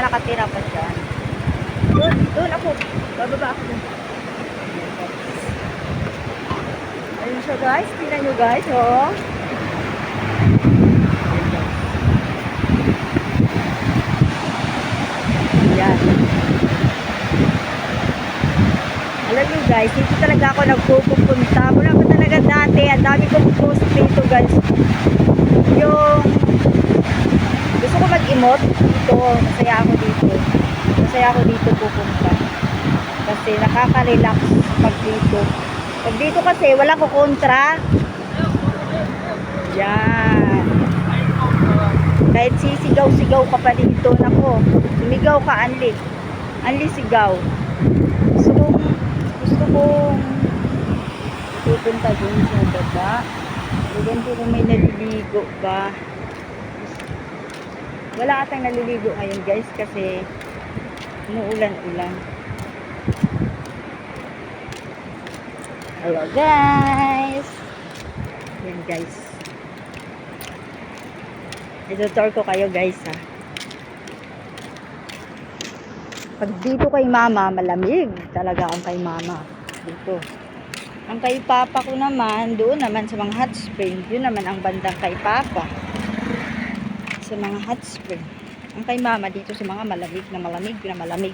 Mga nakatira pa dyan. Doon, doon ako. Bababa ako doon. Ayun siya guys. Tingnan nyo guys, oh. Yan. Alam nyo guys, dito talaga ako nagpupunta. Mula pa talaga dati, ang dami kong post dito guys. Yung mag-emote dito, masaya ako dito. Masaya ako dito pupunta. Kasi nakaka-relax pag dito. Pag dito kasi wala ko kontra. Yan. Kahit sisigaw-sigaw ka pa dito, nako, sumigaw ka, anli. Anli sigaw. Gusto kong, gusto kong pupunta dun sa baba. Doon ko may naliligo ba. Wala atang naliligo ngayon guys kasi umuulan-ulan. Hello guys! Yan guys. Itutor ko kayo guys ha. Pag dito kay mama, malamig talaga ang kay mama. Dito. Ang kay papa ko naman, doon naman sa mga hot spring. Yun naman ang bandang kay papa. Sa mga hot spring. Ang kay mama dito sa mga malamig na malamig na malamig.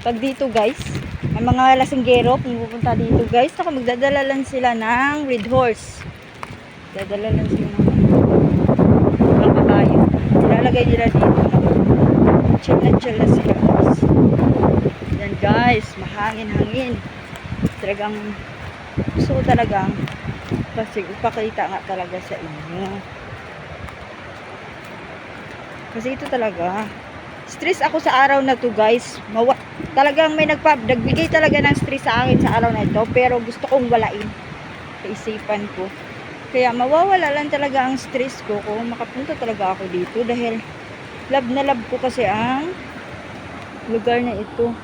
Pag dito guys, ang mga lasinggero, pupunta dito guys, naka magdadala lang sila ng red horse. Dadala lang sila ng mga kabayo. Ilalagay nila dito. Chill na chill na sila guys. Yan guys, mahangin-hangin. Talagang gusto ko talagang kasi ipakita nga talaga sa inyo. Kasi ito talaga. Stress ako sa araw na to guys. Mawa talagang may nagpa nagbigay talaga ng stress sa akin sa araw na ito. Pero gusto kong walain sa isipan ko. Kaya mawawala lang talaga ang stress ko kung makapunta talaga ako dito. Dahil love na love ko kasi ang lugar na ito.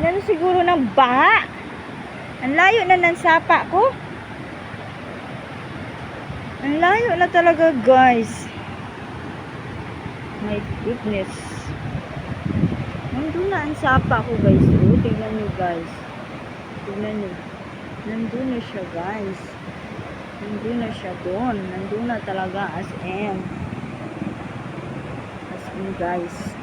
Yan siguro ng baha. Ang layo na ng sapa ko. Ang layo na talaga guys. My goodness. Nandun na ang sapa ko guys. Oh, tingnan nyo guys. Tingnan nyo. Nandun na siya guys. Nandun na siya doon. Nandun na talaga as in. As in guys.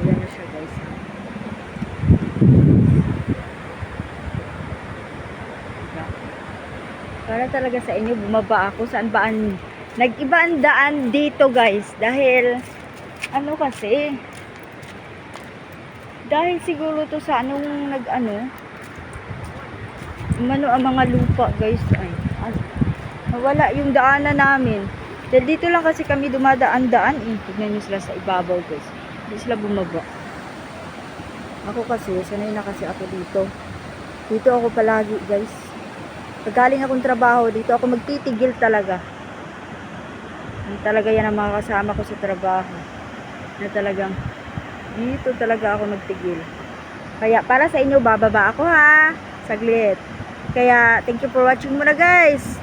Ayan na siya guys. Diba? Para talaga sa inyo, bumaba ako. Saan ba ang... Nag-iba daan dito guys. Dahil, ano kasi, dahil siguro to sa anong nag-ano, umano ang mga lupa guys. Ay, ay, nawala yung daanan namin. Dahil dito lang kasi kami dumadaan-daan eh. Tignan nyo sila sa ibabaw guys. Hindi sila bumaba. Ako kasi, sanay na kasi ako dito. Dito ako palagi guys. Pag galing akong trabaho, dito ako magtitigil talaga. Yan talaga yan ang mga kasama ko sa trabaho. Na talagang, dito talaga ako nagtigil. Kaya para sa inyo, bababa ako ha. Saglit. Kaya, thank you for watching muna guys.